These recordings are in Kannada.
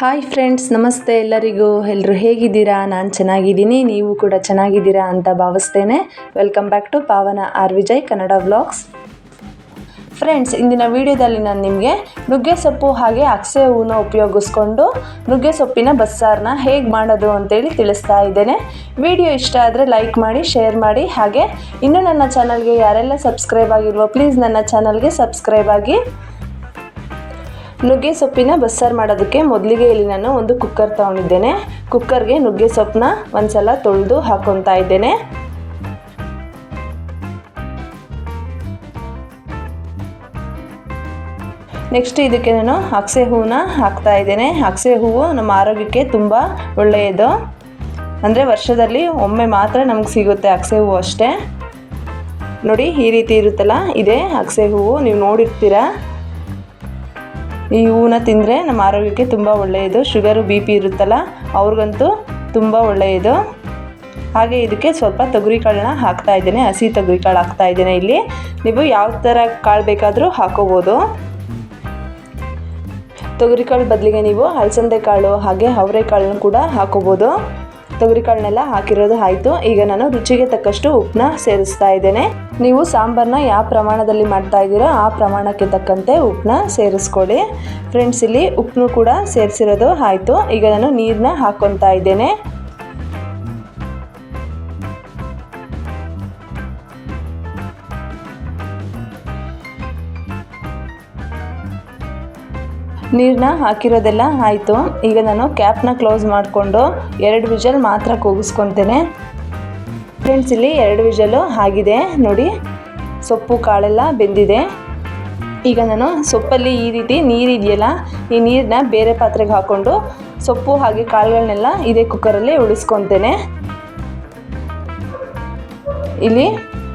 ಹಾಯ್ ಫ್ರೆಂಡ್ಸ್, ನಮಸ್ತೆ ಎಲ್ಲರಿಗೂ. ಎಲ್ಲರೂ ಹೇಗಿದ್ದೀರಾ? ನಾನು ಚೆನ್ನಾಗಿದ್ದೀನಿ, ನೀವು ಕೂಡ ಚೆನ್ನಾಗಿದ್ದೀರಾ ಅಂತ ಭಾವಿಸ್ತೇನೆ. Welcome back to Pavana R Vijay Kannada vlogs friends ಇಂದಿನ ವಿಡಿಯೋದಲ್ಲಿ ನಾನು ನಿಮಗೆ ನುಗ್ಗೆ ಸೊಪ್ಪು ಹಾಗೆ ಅಕ್ಸೆ ಹೂವನ್ನ ಉಪಯೋಗಿಸ್ಕೊಂಡು ನುಗ್ಗೆ ಸೊಪ್ಪಿನ ಬಸ್ಸಾರನ್ನ ಹೇಗೆ ಮಾಡೋದು ಅಂತೇಳಿ ತಿಳಿಸ್ತಾ ಇದ್ದೇನೆ. ವಿಡಿಯೋ ಇಷ್ಟ ಆದರೆ ಲೈಕ್ ಮಾಡಿ ಶೇರ್ ಮಾಡಿ. ಹಾಗೆ ಇನ್ನೂ ನನ್ನ ಚಾನಲ್ಗೆ ಯಾರೆಲ್ಲ ಸಬ್ಸ್ಕ್ರೈಬ್ ಆಗಿಲ್ವೋ ಪ್ಲೀಸ್ ನನ್ನ ಚಾನಲ್ಗೆ ಸಬ್ಸ್ಕ್ರೈಬ್ ಆಗಿ. ನುಗ್ಗೆ ಸೊಪ್ಪಿನ ಬಸ್ಸಾರು ಮಾಡೋದಕ್ಕೆ ಮೊದಲಿಗೆ ಇಲ್ಲಿ ನಾನು ಒಂದು ಕುಕ್ಕರ್ ತೊಗೊಂಡಿದ್ದೇನೆ. ಕುಕ್ಕರ್ಗೆ ನುಗ್ಗೆ ಸೊಪ್ಪನ್ನ ಒಂದ್ಸಲ ತೊಳೆದು ಹಾಕೊತಾ ಇದ್ದೇನೆ. ನೆಕ್ಸ್ಟ್ ಇದಕ್ಕೆ ನಾನು ಅಕ್ಸೆ ಹೂವನ್ನ ಹಾಕ್ತಾ ಇದ್ದೇನೆ. ಅಕ್ಸೆ ಹೂವು ನಮ್ಮ ಆರೋಗ್ಯಕ್ಕೆ ತುಂಬ ಒಳ್ಳೆಯದು. ಅಂದರೆ ವರ್ಷದಲ್ಲಿ ಒಮ್ಮೆ ಮಾತ್ರ ನಮ್ಗೆ ಸಿಗುತ್ತೆ ಅಕ್ಸೆ ಹೂವು ಅಷ್ಟೇ. ನೋಡಿ, ಈ ರೀತಿ ಇರುತ್ತಲ್ಲ? ಇದೆ ಅಕ್ಸೆ ಹೂವು. ನೀವು ನೋಡಿರ್ತೀರಾ? ಈ ಹೂವನ್ನ ತಿಂದರೆ ನಮ್ಮ ಆರೋಗ್ಯಕ್ಕೆ ತುಂಬ ಒಳ್ಳೆಯದು. ಶುಗರು ಬಿ ಪಿ ಇರುತ್ತಲ್ಲ, ಅವ್ರಿಗಂತೂ ತುಂಬ ಒಳ್ಳೆಯದು. ಹಾಗೆ ಇದಕ್ಕೆ ಸ್ವಲ್ಪ ತೊಗರಿ ಕಾಳನ್ನ ಹಾಕ್ತಾ ಇದ್ದೇನೆ, ಹಸಿ ತೊಗರಿ ಕಾಳು ಹಾಕ್ತಾ ಇದ್ದೇನೆ ಇಲ್ಲಿ. ನೀವು ಯಾವ ಥರ ಕಾಳು ಬೇಕಾದರೂ ಹಾಕೋಬೋದು. ತೊಗರಿ ಕಾಳು ಬದಲಿಗೆ ನೀವು ಅಲಸಂದೆ ಕಾಳು ಹಾಗೆ ಅವರೆಕಾಳನ್ನು ಕೂಡ ಹಾಕೋಬೋದು. ತೊಗರಿ ಕಾಳನ್ನೆಲ್ಲ ಹಾಕಿರೋದು ಆಯಿತು. ಈಗ ನಾನು ರುಚಿಗೆ ತಕ್ಕಷ್ಟು ಉಪ್ಪನ್ನ ಸೇರಿಸ್ತಾ ಇದ್ದೇನೆ. ನೀವು ಸಾಂಬಾರನ್ನ ಯಾವ ಪ್ರಮಾಣದಲ್ಲಿ ಮಾಡ್ತಾ ಇದ್ದೀರೋ ಆ ಪ್ರಮಾಣಕ್ಕೆ ತಕ್ಕಂತೆ ಉಪ್ಪನ್ನ ಸೇರಿಸ್ಕೊಳ್ಳಿ ಫ್ರೆಂಡ್ಸ್ ಇಲ್ಲಿ ಉಪ್ಪನ್ನು ಕೂಡ ಸೇರಿಸಿರೋದು ಆಯಿತು. ಈಗ ನಾನು ನೀರನ್ನ ಹಾಕ್ಕೊತಾ ಇದ್ದೇನೆ. ನೀರನ್ನ ಹಾಕಿರೋದೆಲ್ಲ ಆಯಿತು. ಈಗ ನಾನು ಕ್ಯಾಪ್ನ ಕ್ಲೋಸ್ ಮಾಡಿಕೊಂಡು ಎರಡು ವಿಜಲ್ ಮಾತ್ರ ಕೂಗಿಸ್ಕೊತೇನೆ. ಫ್ರೆಂಡ್ಸ್ ಇಲ್ಲಿ ಎರಡು ವಿಜಲು ಆಗಿದೆ. ನೋಡಿ, ಸೊಪ್ಪು ಕಾಳೆಲ್ಲ ಬೆಂದಿದೆ. ಈಗ ನಾನು ಸೊಪ್ಪಲ್ಲಿ ಈ ರೀತಿ ನೀರಿದೆಯಲ್ಲ ಈ ನೀರನ್ನ ಬೇರೆ ಪಾತ್ರೆಗೆ ಹಾಕ್ಕೊಂಡು ಸೊಪ್ಪು ಹಾಗೆ ಕಾಳುಗಳನ್ನೆಲ್ಲ ಇದೇ ಕುಕ್ಕರಲ್ಲಿ ಉಳಿಸ್ಕೊತೇನೆ. ಇಲ್ಲಿ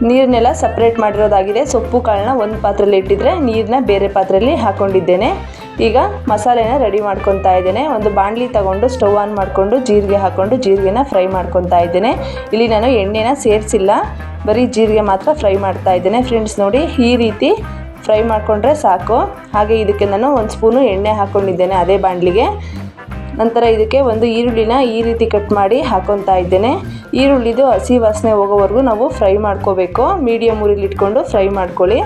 ನೀರನ್ನೆಲ್ಲ ಸಪ್ರೇಟ್ ಮಾಡಿರೋದಾಗಿದೆ. ಸೊಪ್ಪು ಕಾಳನ್ನ ಒಂದು ಪಾತ್ರೆಯಲ್ಲಿ ಇಟ್ಟಿದ್ರೆ ನೀರನ್ನ ಬೇರೆ ಪಾತ್ರೆಯಲ್ಲಿ ಹಾಕ್ಕೊಂಡಿದ್ದೇನೆ ಈಗ ಮಸಾಲೆನ ರೆಡಿ ಮಾಡ್ಕೊತಾ ಇದ್ದೇನೆ. ಒಂದು ಬಾಣಲಿ ತಗೊಂಡು ಸ್ಟವ್ ಆನ್ ಮಾಡಿಕೊಂಡು ಜೀರಿಗೆ ಹಾಕ್ಕೊಂಡು ಜೀರಿಗೆನ ಫ್ರೈ ಮಾಡ್ಕೊತಾ ಇದ್ದೇನೆ. ಇಲ್ಲಿ ನಾನು ಎಣ್ಣೆನ ಸೇರಿಸಿಲ್ಲ. ಬರೀ ಜೀರಿಗೆ ಮಾತ್ರ ಫ್ರೈ ಮಾಡ್ತಾ ಇದ್ದೇನೆ. ಫ್ರೆಂಡ್ಸ್ ನೋಡಿ ಈ ರೀತಿ ಫ್ರೈ ಮಾಡಿಕೊಂಡ್ರೆ ಸಾಕು. ಹಾಗೆ ಇದಕ್ಕೆ ನಾನು ಒಂದು ಸ್ಪೂನು ಎಣ್ಣೆ ಹಾಕ್ಕೊಂಡಿದ್ದೇನೆ ಅದೇ ಬಾಣಲಿಗೆ. ನಂತರ ಇದಕ್ಕೆ ಒಂದು ಈರುಳ್ಳಿನ ಈ ರೀತಿ ಕಟ್ ಮಾಡಿ ಹಾಕೊತಾ ಇದ್ದೇನೆ. ಈರುಳ್ಳಿದು ಹಸಿ ವಾಸನೆ ಹೋಗೋವರೆಗೂ ನಾವು ಫ್ರೈ ಮಾಡ್ಕೋಬೇಕು. ಮೀಡಿಯಮ್ ಊರಿಲಿ ಇಟ್ಕೊಂಡು ಫ್ರೈ ಮಾಡ್ಕೊಳ್ಳಿ.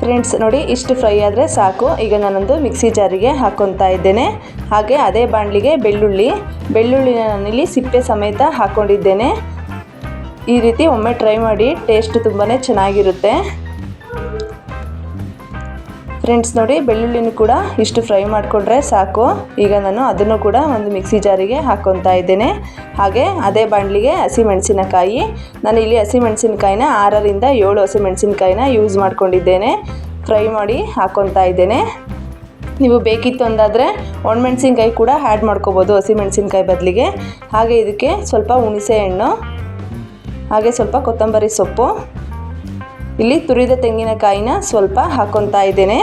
ಫ್ರೆಂಡ್ಸ್ ನೋಡಿ, ಇಷ್ಟು ಫ್ರೈ ಆದರೆ ಸಾಕು. ಈಗ ನಾನೊಂದು ಮಿಕ್ಸಿ ಜಾರಿಗೆ ಹಾಕ್ಕೊತಾ ಇದ್ದೇನೆ. ಹಾಗೆ ಅದೇ ಬಾಣಲಿಗೆ ಬೆಳ್ಳುಳ್ಳಿ. ಬೆಳ್ಳುಳ್ಳಿನ ನಾನಿಲ್ಲಿ ಸಿಪ್ಪೆ ಸಮೇತ ಹಾಕ್ಕೊಂಡಿದ್ದೇನೆ ಈ ರೀತಿ ಒಮ್ಮೆ ಟ್ರೈ ಮಾಡಿ, ಟೇಸ್ಟ್ ತುಂಬಾ ಚೆನ್ನಾಗಿರುತ್ತೆ. ಫ್ರೆಂಡ್ಸ್ ನೋಡಿ ಬೆಳ್ಳುಳ್ಳಿನೂ ಕೂಡ ಇಷ್ಟು ಫ್ರೈ ಮಾಡಿಕೊಂಡ್ರೆ ಸಾಕು. ಈಗ ನಾನು ಅದನ್ನು ಕೂಡ ಒಂದು ಮಿಕ್ಸಿ ಜಾರಿಗೆ ಹಾಕ್ಕೊತಾ ಇದ್ದೇನೆ. ಹಾಗೆ ಅದೇ ಬಾಣಲಿಗೆ ಹಸಿಮೆಣಸಿನಕಾಯಿ ನಾನು ಇಲ್ಲಿ ಹಸಿಮೆಣಸಿನಕಾಯಿನ ಆರರಿಂದ ಏಳು ಹಸಿಮೆಣಸಿನಕಾಯಿನ ಯೂಸ್ ಮಾಡ್ಕೊಂಡಿದ್ದೇನೆ. ಫ್ರೈ ಮಾಡಿ ಹಾಕ್ಕೊತಾ ಇದ್ದೇನೆ. ನೀವು ಬೇಕಿತ್ತು ಅಂದಾದರೆ ಒಣಮೆಣಸಿನ್ಕಾಯಿ ಕೂಡ ಆ್ಯಡ್ ಮಾಡ್ಕೋಬೋದು ಹಸಿಮೆಣಸಿನ್ಕಾಯಿ ಬದಲಿಗೆ. ಹಾಗೆ ಇದಕ್ಕೆ ಸ್ವಲ್ಪ ಹುಣಸೆ ಹಣ್ಣು, ಹಾಗೆ ಸ್ವಲ್ಪ ಕೊತ್ತಂಬರಿ ಸೊಪ್ಪು. ಇಲ್ಲಿ ತುರಿದ ತೆಂಗಿನಕಾಯಿನ ಸ್ವಲ್ಪ ಹಾಕ್ಕೊತಾ ಇದ್ದೇನೆ.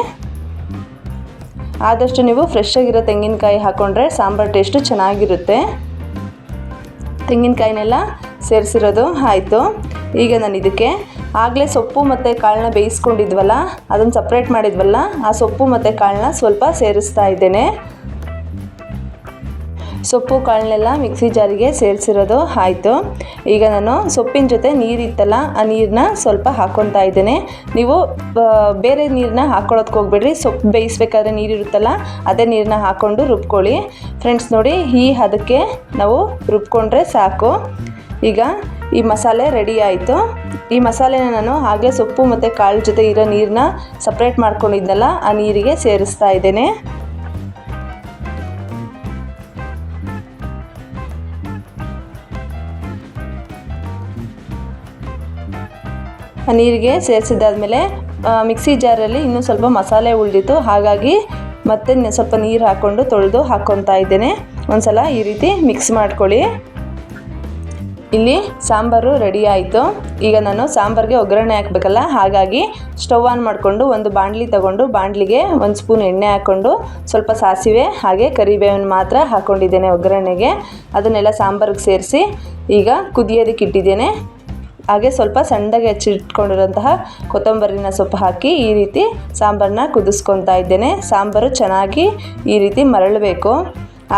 ಆದಷ್ಟು ನೀವು ಫ್ರೆಶ್ ಆಗಿರೋ ತೆಂಗಿನಕಾಯಿ ಹಾಕ್ಕೊಂಡ್ರೆ ಸಾಂಬಾರು ಟೇಸ್ಟು ಚೆನ್ನಾಗಿರುತ್ತೆ. ತೆಂಗಿನಕಾಯಿನೆಲ್ಲ ಸೇರಿಸಿರೋದು ಆಯಿತು. ಈಗ ನಾನು ಇದಕ್ಕೆ ಆಗಲೇ ಸೊಪ್ಪು ಮತ್ತು ಕಾಳನ್ನ ಬೇಯಿಸ್ಕೊಂಡಿದ್ವಲ್ಲ, ಅದನ್ನು ಸಪ್ರೇಟ್ ಮಾಡಿದ್ವಲ್ಲ, ಆ ಸೊಪ್ಪು ಮತ್ತು ಕಾಳನ್ನ ಸ್ವಲ್ಪ ಸೇರಿಸ್ತಾ ಇದ್ದೇನೆ. ಸೊಪ್ಪು ಕಾಳನ್ನೆಲ್ಲ ಮಿಕ್ಸಿ ಜಾರಿಗೆ ಸೇರಿಸಿರೋದು ಆಯಿತು. ಈಗ ನಾನು ಸೊಪ್ಪಿನ ಜೊತೆ ನೀರಿತ್ತಲ್ಲ, ಆ ನೀರನ್ನ ಸ್ವಲ್ಪ ಹಾಕ್ಕೊತಾ ಇದ್ದೇನೆ. ನೀವು ಬೇರೆ ನೀರನ್ನ ಹಾಕ್ಕೊಳ್ಳೋದಕ್ಕೆ ಹೋಗ್ಬೇಡ್ರಿ. ಸೊಪ್ಪು ಬೇಯಿಸ್ಬೇಕಾದ್ರೆ ನೀರಿರುತ್ತಲ್ಲ, ಅದೇ ನೀರನ್ನ ಹಾಕ್ಕೊಂಡು ರುಬ್ಕೊಳ್ಳಿ. ಫ್ರೆಂಡ್ಸ್ ನೋಡಿ, ಈ ಹದಕ್ಕೆ ನಾವು ರುಬ್ಕೊಂಡ್ರೆ ಸಾಕು. ಈಗ ಈ ಮಸಾಲೆ ರೆಡಿ ಆಯಿತು. ಈ ಮಸಾಲೆನ ನಾನು ಹಾಗೆ ಸೊಪ್ಪು ಮತ್ತು ಕಾಳು ಜೊತೆ ಇರೋ ನೀರನ್ನ ಸಪ್ರೇಟ್ ಮಾಡ್ಕೊಂಡಿದ್ದಲ್ಲ ಆ ನೀರಿಗೆ ಸೇರಿಸ್ತಾ ಇದ್ದೇನೆ. ನೀರಿಗೆ ಸೇರಿಸಿದ್ದಾದಮೇಲೆ ಮಿಕ್ಸಿ ಜಾರಲ್ಲಿ ಇನ್ನೂ ಸ್ವಲ್ಪ ಮಸಾಲೆ ಉಳಿದಿತ್ತು. ಹಾಗಾಗಿ ಮತ್ತೆ ಸ್ವಲ್ಪ ನೀರು ಹಾಕ್ಕೊಂಡು ತೊಳೆದು ಹಾಕ್ಕೊತಾ ಇದ್ದೇನೆ. ಒಂದ್ಸಲ ಈ ರೀತಿ ಮಿಕ್ಸ್ ಮಾಡ್ಕೊಳ್ಳಿ. ಇಲ್ಲಿ ಸಾಂಬಾರು ರೆಡಿ ಆಯಿತು. ಈಗ ನಾನು ಸಾಂಬಾರಿಗೆ ಒಗ್ಗರಣೆ ಹಾಕಬೇಕಲ್ಲ? ಹಾಗಾಗಿ ಸ್ಟವ್ ಆನ್ ಮಾಡಿಕೊಂಡು ಒಂದು ಬಾಣಲಿ ತಗೊಂಡು ಬಾಣಲಿಗೆ ಒಂದು ಸ್ಪೂನ್ ಎಣ್ಣೆ ಹಾಕ್ಕೊಂಡು ಸ್ವಲ್ಪ ಸಾಸಿವೆ ಹಾಗೆ ಕರಿಬೇವಿನ ಮಾತ್ರ ಹಾಕ್ಕೊಂಡಿದ್ದೇನೆ ಒಗ್ಗರಣೆಗೆ. ಅದನ್ನೆಲ್ಲ ಸಾಂಬಾರಿಗೆ ಸೇರಿಸಿ ಈಗ ಕುದಿಯೋದಕ್ಕೆ ಇಟ್ಟಿದ್ದೇನೆ. ಹಾಗೆ ಸ್ವಲ್ಪ ಸಣ್ಣದಾಗಿ ಹೆಚ್ಚಿಟ್ಕೊಂಡಿರೋಂತಹ ಕೊತ್ತಂಬರಿನ ಸೊಪ್ಪು ಹಾಕಿ ಈ ರೀತಿ ಸಾಂಬಾರನ್ನ ಕುದಿಸ್ಕೊತಾ ಇದ್ದೇನೆ. ಸಾಂಬಾರು ಚೆನ್ನಾಗಿ ಈ ರೀತಿ ಮರಳಬೇಕು.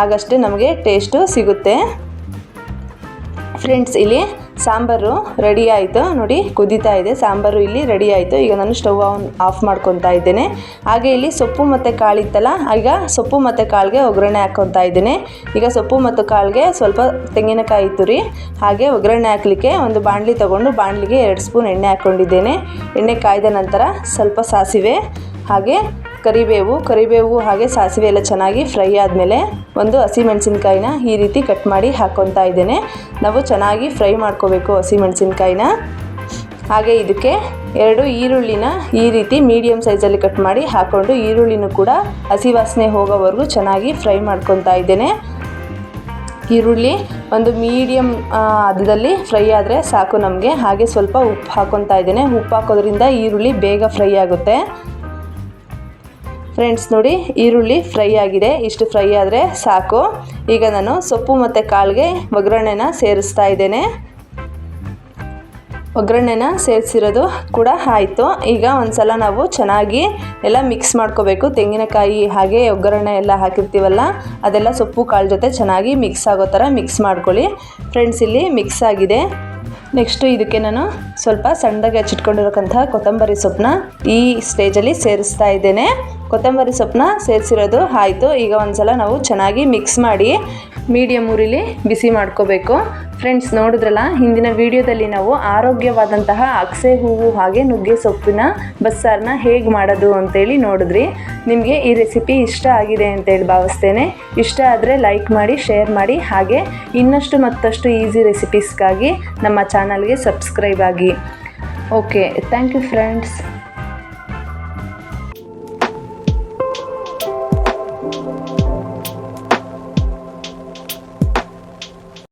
ಆಗಷ್ಟೇ ನಮಗೆ ಟೇಸ್ಟು ಸಿಗುತ್ತೆ. ಫ್ರೆಂಡ್ಸ್ ಇಲ್ಲಿ ಸಾಂಬಾರು ರೆಡಿ ಆಯಿತು. ನೋಡಿ, ಕುದೀತಾ ಇದೆ. ಸಾಂಬಾರು ಇಲ್ಲಿ ರೆಡಿ ಆಯಿತು. ಈಗ ನಾನು ಸ್ಟವ್ ಆನ್, ಆಫ್ ಮಾಡ್ಕೊತಾ ಇದ್ದೇನೆ. ಹಾಗೆ ಇಲ್ಲಿ ಸೊಪ್ಪು ಮತ್ತು ಕಾಳಿತ್ತಲ್ಲ ಈಗ ಸೊಪ್ಪು ಮತ್ತು ಕಾಳಿಗೆ ಒಗ್ಗರಣೆ ಹಾಕ್ಕೊತಾ ಇದ್ದೇನೆ. ಈಗ ಸೊಪ್ಪು ಮತ್ತು ಕಾಳಿಗೆ ಸ್ವಲ್ಪ ತೆಂಗಿನಕಾಯಿ ತುರಿ ಹಾಗೆ ಒಗ್ಗರಣೆ ಹಾಕಲಿಕ್ಕೆ ಒಂದು ಬಾಣಲಿ ತೊಗೊಂಡು ಬಾಣಲಿಗೆ ಎರಡು ಸ್ಪೂನ್ ಎಣ್ಣೆ ಹಾಕ್ಕೊಂಡಿದ್ದೇನೆ. ಎಣ್ಣೆ ಕಾಯ್ದ ನಂತರ ಸ್ವಲ್ಪ ಸಾಸಿವೆ, ಹಾಗೆ ಕರಿಬೇವು ಕರಿಬೇವು ಹಾಗೆ ಸಾಸಿವೆ ಎಲ್ಲ ಚೆನ್ನಾಗಿ ಫ್ರೈ ಆದಮೇಲೆ ಒಂದು ಹಸಿಮೆಣಸಿನ್ಕಾಯಿನ ಈ ರೀತಿ ಕಟ್ ಮಾಡಿ ಹಾಕ್ಕೊತಾ ಇದ್ದೇನೆ. ನಾವು ಚೆನ್ನಾಗಿ ಫ್ರೈ ಮಾಡ್ಕೋಬೇಕು ಹಸಿಮೆಣಸಿನ್ಕಾಯಿನ ಹಾಗೆ ಇದಕ್ಕೆ ಎರಡು ಈರುಳ್ಳಿನ ಈ ರೀತಿ ಮೀಡಿಯಮ್ ಸೈಜಲ್ಲಿ ಕಟ್ ಮಾಡಿ ಹಾಕ್ಕೊಂಡು ಈರುಳ್ಳಿನೂ ಕೂಡ ಹಸಿ ವಾಸನೆ ಹೋಗೋವರೆಗೂ ಚೆನ್ನಾಗಿ ಫ್ರೈ ಮಾಡ್ಕೊತಾ ಇದ್ದೇನೆ. ಈರುಳ್ಳಿ ಒಂದು ಮೀಡಿಯಮ್ ಅದರಲ್ಲಿ ಫ್ರೈ ಆದರೆ ಸಾಕು ನಮಗೆ. ಹಾಗೆ ಸ್ವಲ್ಪ ಉಪ್ಪು ಹಾಕ್ಕೊತಾ ಇದ್ದೇನೆ. ಉಪ್ಪು ಹಾಕೋದ್ರಿಂದ ಈರುಳ್ಳಿ ಬೇಗ ಫ್ರೈ ಆಗುತ್ತೆ. ಫ್ರೆಂಡ್ಸ್ ನೋಡಿ, ಈರುಳ್ಳಿ ಫ್ರೈ ಆಗಿದೆ. ಇಷ್ಟು ಫ್ರೈ ಆದರೆ ಸಾಕು. ಈಗ ನಾನು ಸೊಪ್ಪು ಮತ್ತು ಕಾಳಿಗೆ ಒಗ್ಗರಣೆನ ಸೇರಿಸ್ತಾ ಇದ್ದೇನೆ. ಒಗ್ಗರಣೆನ ಸೇರಿಸಿರೋದು ಕೂಡ ಆಯಿತು. ಈಗ ಒಂದು ಸಲ ನಾವು ಚೆನ್ನಾಗಿ ಎಲ್ಲ ಮಿಕ್ಸ್ ಮಾಡ್ಕೋಬೇಕು. ತೆಂಗಿನಕಾಯಿ ಹಾಗೆ ಒಗ್ಗರಣೆ ಎಲ್ಲ ಹಾಕಿರ್ತೀವಲ್ಲ, ಅದೆಲ್ಲ ಸೊಪ್ಪು ಕಾಳು ಜೊತೆ ಚೆನ್ನಾಗಿ ಮಿಕ್ಸ್ ಆಗೋ ಥರ ಮಿಕ್ಸ್ ಮಾಡ್ಕೊಳ್ಳಿ. ಫ್ರೆಂಡ್ಸ್, ಇಲ್ಲಿ ಮಿಕ್ಸ್ ಆಗಿದೆ. ನೆಕ್ಸ್ಟು ಇದಕ್ಕೆ ನಾನು ಸ್ವಲ್ಪ ಸಣ್ಣದಾಗಿ ಹಚ್ಚಿಟ್ಕೊಂಡಿರೋಕ್ಕಂಥ ಕೊತ್ತಂಬರಿ ಸೊಪ್ಪನ್ನ ಈ ಸ್ಟೇಜಲ್ಲಿ ಸೇರಿಸ್ತಾ ಇದ್ದೇನೆ. ಕೊತ್ತಂಬರಿ ಸೊಪ್ಪನ್ನ ಸೇರಿಸಿರೋದು ಆಯಿತು. ಈಗ ಒಂದ್ಸಲ ನಾವು ಚೆನ್ನಾಗಿ ಮಿಕ್ಸ್ ಮಾಡಿ ಮೀಡಿಯಮ್ ಉರಿಲಿ ಬಿಸಿ ಮಾಡ್ಕೋಬೇಕು. ಫ್ರೆಂಡ್ಸ್ ನೋಡಿದ್ರಲ್ಲ, ಹಿಂದಿನ ವಿಡಿಯೋದಲ್ಲಿ ನಾವು ಆರೋಗ್ಯವಾದಂತಹ ಅಕ್ಸೆ ಹೂವು ಹಾಗೆ ನುಗ್ಗೆ ಸೊಪ್ಪಿನ ಬಸ್ಸಾರನ್ನ ಹೇಗೆ ಮಾಡೋದು ಅಂತೇಳಿ ನೋಡಿದ್ರಿ. ನಿಮಗೆ ಈ ರೆಸಿಪಿ ಇಷ್ಟ ಆಗಿದೆ ಅಂತೇಳಿ ಭಾವಿಸ್ತೇನೆ. ಇಷ್ಟ ಆದರೆ ಲೈಕ್ ಮಾಡಿ ಶೇರ್ ಮಾಡಿ, ಹಾಗೆ ಇನ್ನಷ್ಟು ಮತ್ತಷ್ಟು ಈಸಿ ರೆಸಿಪೀಸ್ಗಾಗಿ ನಮ್ಮ ಚಾನಲ್ಗೆ ಸಬ್ಸ್ಕ್ರೈಬ್ ಆಗಿ. Okay thank you friends